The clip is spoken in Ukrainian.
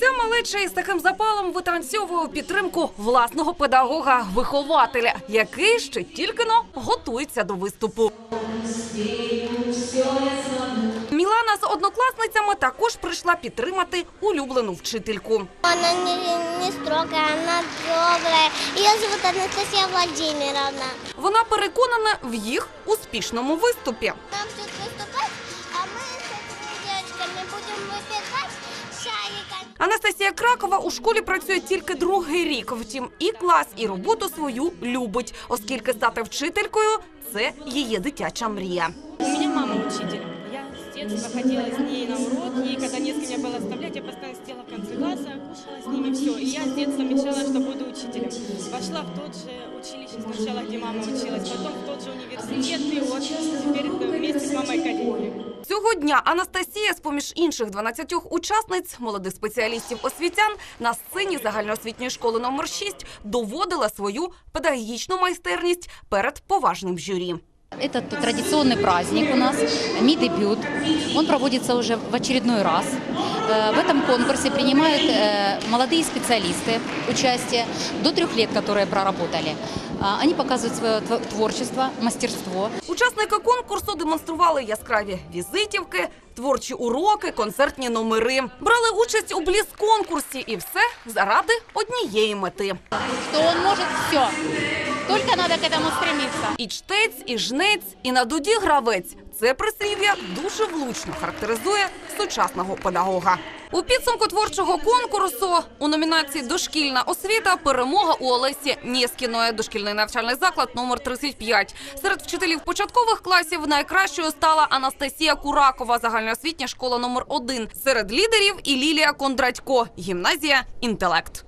Ця малеча із таким запалом витанцьовує підтримку власного педагога-вихователя, який ще тільки но готується до виступу. Мілана з однокласницями також прийшла підтримати улюблену вчительку. Она не, не строгая, она добрая. Ее зовут Анастасия Владимировна. Вона переконана в їх успішному виступі. Нам тут Анастасія Кракова у школі працює тільки другий рік. Втім, і клас, і роботу свою любить, оскільки стати вчителькою це її дитяча мрія. У мене мама учитель. Я з детства ходила з нею на урок, і коли не с кем я была оставлять, я постійно сидела в кінці класса, я с детства мечтала, что буду учителем. Пошла в тот же училище сначала, где мама училась, потом в тот же университет, и вот теперь вместе с мамой академию. Цього дня Анастасія, з поміж інших 12 учасниць, молодих спеціалістів освітян, на сцені загальноосвітньої школи номер 6 доводила свою педагогічну майстерність перед поважним журі. Этот традиционный праздник у нас, ми-дебют. Он проводится уже в очередной раз. Э, В этом конкурсе принимают э, молодые специалисты участие до трех лет, которые проработали. А, Они показывают свое тво- творчество, мастерство. Учасники конкурсу демонстрували яскраві візитівки, творчі уроки, концертні номери. Брали участь у бліц-конкурсі і все заради однієї мети. Что он может все. Только надо к этому стремиться. І чтець, і жнець, і на дуді гравець. Це прислів'я дуже влучно характеризує сучасного педагога. У підсумку творчого конкурсу у номінації Дошкільна освіта перемога у Олесі Нєскіної, дошкільний навчальний заклад номер 35. Серед вчителів початкових класів найкращою стала Анастасія Куракова, загальноосвітня школа номер 1. Серед лідерів і Лілія Кондратько, гімназія інтелект.